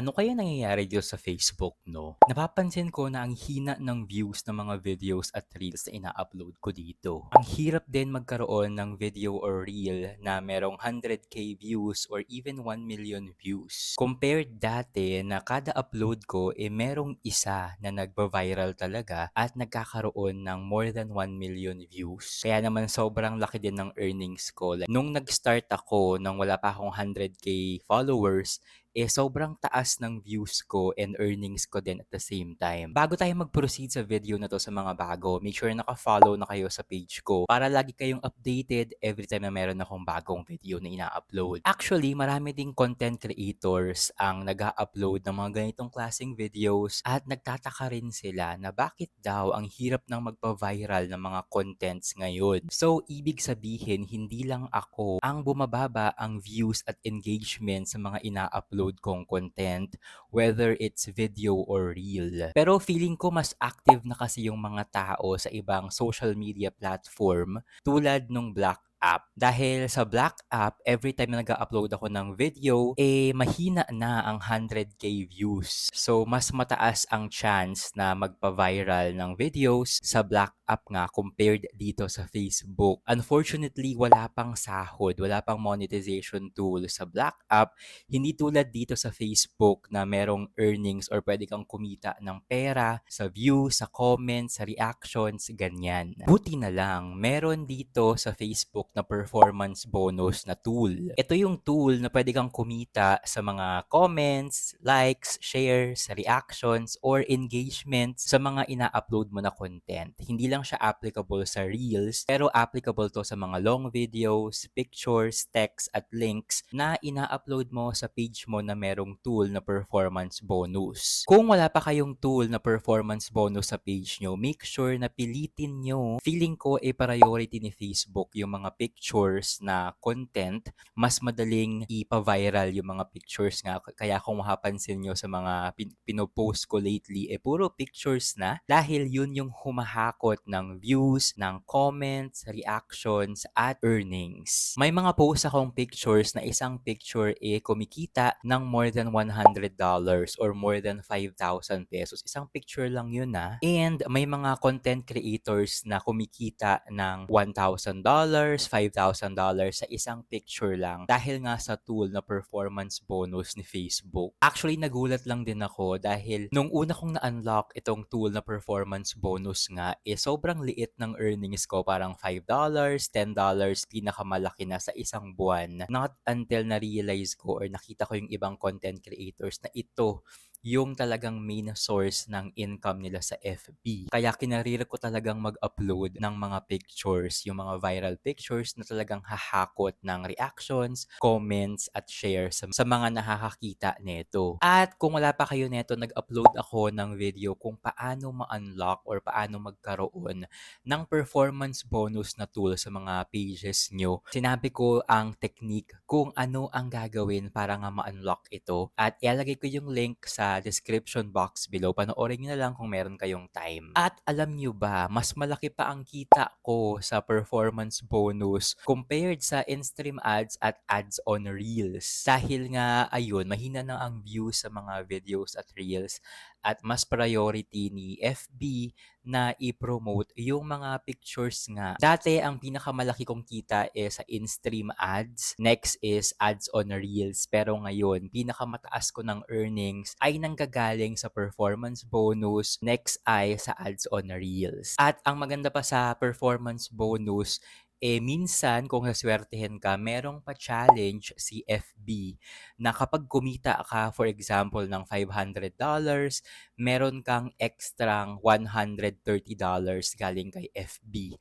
Ano kaya nangyayari dito sa Facebook 'no? Napapansin ko na ang hina ng views ng mga videos at reels na ina-upload ko dito. Ang hirap din magkaroon ng video or reel na merong 100k views or even 1,000,000 views. Compared dati na kada upload ko, eh, merong isa na nagva-viral talaga at nagkakaroon ng more than 1,000,000 views. Kaya naman sobrang laki din ng earnings ko. Like, nung nag-start ako nang wala pa akong 100k followers, eh, sobrang taas ng views ko and earnings ko din at the same time. Bago tayo mag-proceed sa video na 'to sa mga bago, make sure naka-follow na kayo sa page ko para lagi kayong updated every time na meron akong bagong video na ina-upload. Actually, marami ding content creators ang nag-a-upload ng mga ganitong klaseng videos at nagtataka rin sila na bakit daw ang hirap ng magpa-viral ng mga contents ngayon. So, ibig sabihin hindi lang ako ang bumababa ang views at engagement sa mga ina-upload kong content, whether it's video or reel. Pero feeling ko mas active na kasi yung mga tao sa ibang social media platform tulad nung Black app. Dahil sa Black app, every time na nag-upload ako ng video, eh mahina na ang 100k views. So mas mataas ang chance na magpa-viral ng videos sa Black app nga compared dito sa Facebook. Unfortunately, wala pang sahod, wala pang monetization tool sa Black app. Hindi tulad dito sa Facebook na merong earnings or pwede kang kumita ng pera sa views, sa comments, sa reactions, ganyan. Buti na lang, meron dito sa Facebook na performance bonus na tool. Ito yung tool na pwede kang kumita sa mga comments, likes, shares, reactions, or engagement sa mga ina-upload mo na content. Hindi lang siya applicable sa Reels, pero applicable to sa mga long videos, pictures, text, at links na ina-upload mo sa page mo na merong tool na performance bonus. Kung wala pa kayong tool na performance bonus sa page nyo, make sure na pilitin nyo. Feeling ko, eh, priority ni Facebook yung mga pictures na content, mas madaling ipa-viral yung mga pictures nga. Kaya kung mapapansin nyo sa mga pin- pinopost ko lately, eh puro pictures na dahil yun yung humahakot ng views, ng comments, reactions, at earnings. May mga post akong pictures na isang picture eh kumikita ng more than $100 or more than 5,000 pesos. Isang picture lang yun na. And may mga content creators na kumikita ng $1,000, $5,000 sa isang picture lang dahil nga sa tool na performance bonus ni Facebook. Actually, nagulat lang din ako dahil nung una kong na-unlock itong tool na performance bonus nga, eh sobrang liit ng earnings ko. Parang $5, $10, pinakamalaki na sa isang buwan. Not until na-realize ko or nakita ko yung ibang content creators na ito yung talagang main source ng income nila sa FB. Kaya kinarir ko talagang mag-upload ng mga pictures, yung mga viral pictures na talagang hahakot ng reactions, comments, at shares sa, sa mga nakakakita nito. At kung wala pa kayo neto, nag-upload ako ng video kung paano ma-unlock or paano magkaroon ng performance bonus na tool sa mga pages nyo. Sinabi ko ang technique kung ano ang gagawin para nga ma-unlock ito. At ilalagay ko yung link sa description box below. Panoorin nyo na lang kung meron kayong time. At alam nyo ba, mas malaki pa ang kita ko sa performance bonus compared sa in-stream ads at ads on Reels. Dahil nga, ayun, mahina na ang views sa mga videos at Reels at mas priority ni FB na i-promote yung mga pictures nga. Dati, ang pinakamalaki kong kita is sa in-stream ads. Next is ads on Reels. Pero ngayon, pinakamataas ko ng earnings ay nanggagaling sa performance bonus. Next ay sa ads on Reels. At ang maganda pa sa performance bonus eh minsan kung saswertehin ka, merong pa-challenge si FB na kapag kumita ka, for example, ng $500, meron kang extrang $130 galing kay FB.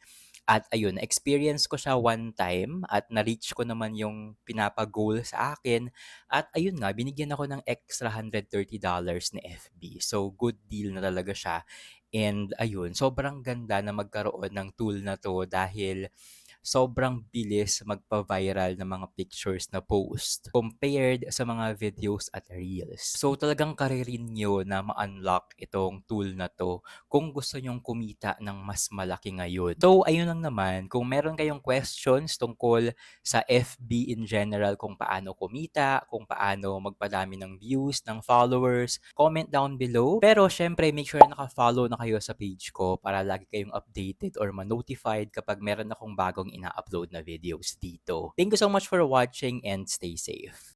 At ayun, experience ko siya one time at na-reach ko naman yung pinapa-goal sa akin. At ayun nga, binigyan ako ng extra $130 ni FB. So, good deal na talaga siya. And ayun, sobrang ganda na magkaroon ng tool na to dahil sobrang bilis magpa-viral ng mga pictures na post compared sa mga videos at reels. So talagang karirin nyo na ma-unlock itong tool na to kung gusto nyong kumita ng mas malaki ngayon. So ayun lang naman, kung meron kayong questions tungkol sa FB in general kung paano kumita, kung paano magpadami ng views, ng followers, comment down below. Pero syempre, make sure na naka-follow na kayo sa page ko para lagi kayong updated or ma-notified kapag meron akong ina-upload na videos dito. Thank you so much for watching and stay safe.